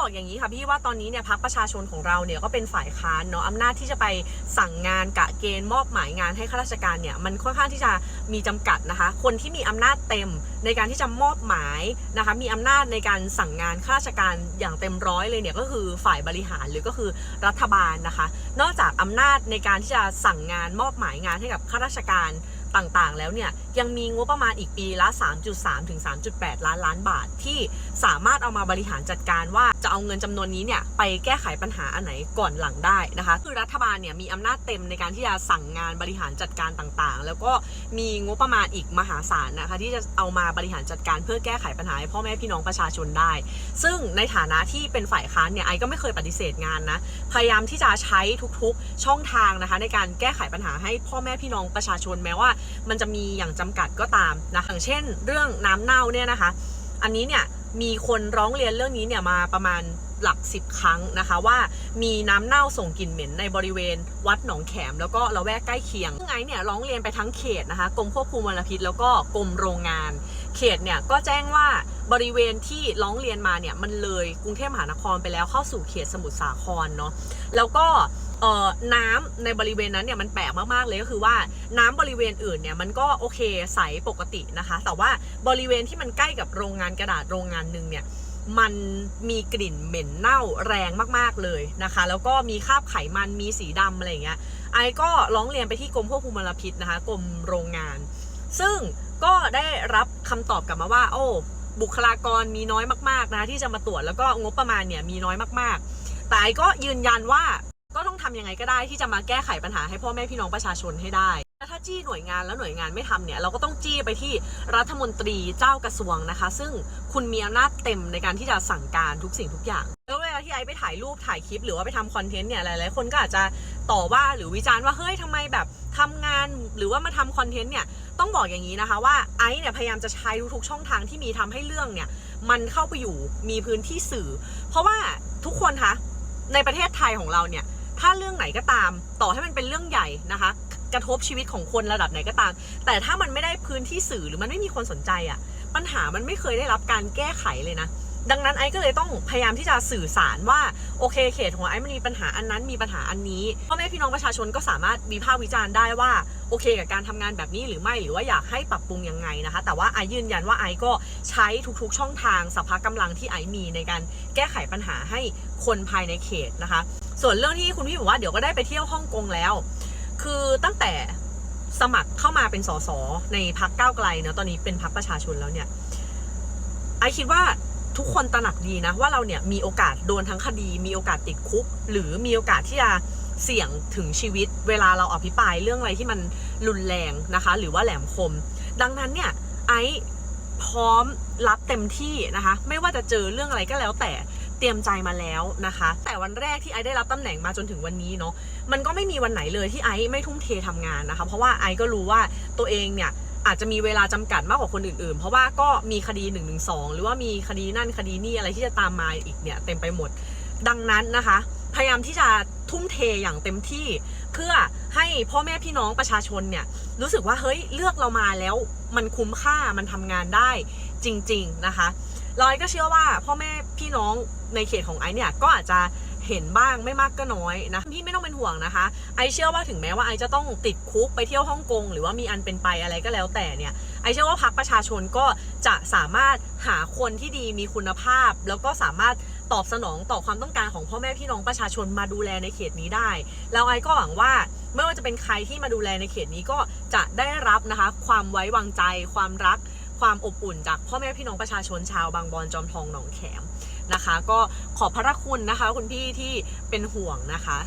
บอกอย่างนี้ค่ะพี่ว่าตอนนี้เนี่ยพักประชาชนของเราเนี่ยก็เป็นฝ่ายค้านเนาะอำนาจที่จะไปสั่งงานกะเกณฑ์มอบหมายงานให้ข้าราชการเนี่ยมันค่อนข้างที่จะมีจำกัดนะคะ คนที่มีอำนาจเต็มในการที่จะมอบหมายนะคะมีอำนาจในการสั่งงานข้าราชการอย่างเต็มร้อยเลยเนี่ยก็คือฝ่ายบริหารหรือก็คือรัฐบาลนะคะ นอกจากอำนาจในการที่จะสั่งงานมอบหมายงานให้กับข้าราชการ ต่างๆ แล้วเนี่ยยังมีงบประมาณอีกปีละ 3.3 ถึง 3.8 ล้านล้านบาท ที่สามารถเอามาบริหารจัดการว่าจะเอาเงินจำนวนนี้เนี่ยไปแก้ไขปัญหาอันไหนก่อนหลังได้นะคะ คือรัฐบาลเนี่ยมีอำนาจเต็มในการที่จะสั่งงานบริหารจัดการต่างๆ แล้วก็มีงบประมาณอีกมหาศาลนะคะที่จะเอามาบริหารจัดการเพื่อแก้ไขปัญหาให้พ่อแม่พี่น้องประชาชนได้ ซึ่งในฐานะที่เป็นฝ่ายค้านเนี่ยไอก็ไม่เคยปฏิเสธงานนะพยายามที่จะใช้ทุกๆช่องทางนะคะในการแก้ไขปัญหาให้พ่อแม่พี่น้องประชาชนแม้ว่ามันจะมีอย่างจำกัดก็ตามนะอย่างเช่น เรื่องน้ำเน่าเนี่ยนะคะ อันนี้เนี่ยมีคนร้องเรียนเรื่องนี้เนี่ยมาประมาณ หลักสิบครั้งนะคะ ว่ามีน้ำเน่าส่งกลิ่นเหม็นในบริเวณวัดหนองแขม แล้วก็ละแวกใกล้เคียงซึ่งไอ้เนี่ยร้องเรียนไปทั้งเขตนะคะกรมควบคุมมลพิษแล้วก็กรมโรงงาน เขตเนี่ยก็แจ้งว่าบริเวณที่ร้องเรียนมาเนี่ยมันเลยกรุงเทพมหานครไปแล้วเข้าสู่เขตสมุทรสาครเนาะแล้วก็น้ำในบริเวณนั้นเนี่ยมันแปลกมากๆเลยก็คือว่าน้ำบริเวณอื่นเนี่ยมันก็โอเคใสปกตินะคะ แต่ว่าบริเวณที่มันใกล้กับโรงงานกระดาษโรงงานหนึ่งเนี่ย มันมีกลิ่นเหม็นเน่าแรงมากๆเลยนะคะ แล้วก็มีคราบไขมันมีสีดำอะไรอย่างเงี้ยไอ้ก็ร้องเรียนไปที่กรมควบคุมมลพิษนะคะกรมโรงงาน ซึ่งก็ได้รับคำตอบกลับมาว่า โอ้บุคลากรมีน้อยมากๆนะที่จะมาตรวจแล้วก็งบประมาณเนี่ยมีน้อยมากๆ แต่ไอก็ยืนยันว่าก็ต้องทำยังไงก็ได้ที่จะมาแก้ไขปัญหาให้พ่อแม่พี่น้องประชาชนให้ได้ ถ้าจี้หน่วยงานแล้วหน่วยงานไม่ทำเนี่ยเราก็ต้องจี้ไปที่รัฐมนตรีเจ้ากระทรวงนะคะ ซึ่งคุณมีอำนาจเต็มในการที่จะสั่งการทุกสิ่งทุกอย่างแล้วเวลาที่ไอไปถ่ายรูปถ่ายคลิปหรือว่าไปทำคอนเทนต์เนี่ยหลายๆคนก็อาจจะต่อว่าหรือวิจารณ์ว่าเฮ้ยทำไมแบบทำงานหรือว่ามาทำคอนเทนต์เนี่ยต้องบอกอย่างนี้นะคะว่าไอเนี่ยพยายามจะใช้ทุกช่องทางที่มีทำให้เรื่องเนี่ยมันเข้าไปอยู่มีพื้นที่สื่อ เพราะว่าทุกคนคะในประเทศไทยของเราเนี่ยถ้าเรื่องไหนก็ตาม ต่อให้มันเป็นเรื่องใหญ่นะคะ กระทบชีวิตของคนระดับไหนก็ตาม แต่ถ้ามันไม่ได้พื้นที่สื่อหรือมันไม่มีคนสนใจอะ่ะ ปัญหามันไม่เคยได้รับการแก้ไขเลยนะ ดังนั้นไอ้ก็เลยต้องพยายามที่จะสื่อสารว่าโอเคเขตของไอ้มันมีปัญหาอันนั้นมีปัญหาอันนี้พ่อแม่พี่น้องประชาชนก็สามารถวิพากษ์วิจารณ์ได้ว่าโอเคกับการทำงานแบบนี้หรือไม่หรือว่าอยากให้ปรับปรุงยังไงนะคะ แต่ว่าไอ้ยืนยันว่าไอ้ก็ใช้ทุกๆช่องทางสภากำลังที่ไอ้มีในการแก้ไขปัญหาให้คนภายในเขตนะคะ ส่วนเรื่องที่คุณพี่บอกว่าเดี๋ยวก็ได้ไปเที่ยวฮ่องกงแล้ว คือตั้งแต่สมัครเข้ามาเป็นสสในพักก้าวไกลเนาะตอนนี้เป็นพักประชาชนแล้วเนี่ยไอคิดว่าทุกคนตระหนักดีนะว่าเราเนี่ยมีโอกาสโดนทั้งคดี มีโอกาสติดคุก หรือมีโอกาสที่จะเสี่ยงถึงชีวิต เวลาเราอภิปรายเรื่องอะไรที่มันรุนแรงนะคะ หรือว่าแหลมคม ดังนั้นเนี่ยไอพร้อมรับเต็มที่นะคะ ไม่ว่าจะเจอเรื่องอะไรก็แล้วแต่ เตรียมใจมาแล้วนะคะ แต่วันแรกที่ไอได้รับตำแหน่งมาจนถึงวันนี้เนาะมันก็ไม่มีวันไหนเลยที่ไอไม่ทุ่มเททำงานนะคะ เพราะว่าไอก็รู้ว่าตัวเองเนี่ยอาจจะมีเวลาจำกัดมากกว่าคนอื่นๆ เพราะว่าก็มีคดี1นึหรือว่ามีคดีนั่นคดีนี่อะไรที่จะตามมาอีกเนี่ยเต็มไปหมด ดังนั้นนะคะ พยายามที่จะทุ่มเทอย่างเต็มที่ เพื่อให้พ่อแม่พี่น้องประชาชนเนี่ยรู้สึกว่าเฮ้ยเลือกเรามาแล้วมันคุ้มค่ามันทำงานได้จริง ๆนะคะ ลอยก็เชื่อว่าพ่อแม่พี่น้องในเขตของไอเนี่ยก็อาจจะเห็นบ้างไม่มากก็น้อยนะพี่ไม่ต้องเป็นห่วงนะคะ ไอเชื่อว่าถึงแม้ว่าไอจะต้องติดคุกไปเที่ยวฮ่องกงหรือว่ามีอันเป็นไปอะไรก็แล้วแต่เนี่ยไอเชื่อว่าพรรคประชาชนก็จะสามารถหาคนที่ดีมีคุณภาพ แล้วก็สามารถตอบสนองต่อความต้องการของพ่อแม่พี่น้องประชาชนมาดูแลในเขตนี้ได้ แล้วไอก็หวังว่าไม่ว่าจะเป็นใครที่มาดูแลในเขตนี้ก็จะได้รับนะคะ ความไว้วางใจ ความรัก ความอบอุ่นจากพ่อแม่พี่น้องประชาชนชาวบางบอนจอมทองหนองแขมนะคะ ก็ขอบพระคุณนะคะ คุณพี่ที่เป็นห่วงนะคะ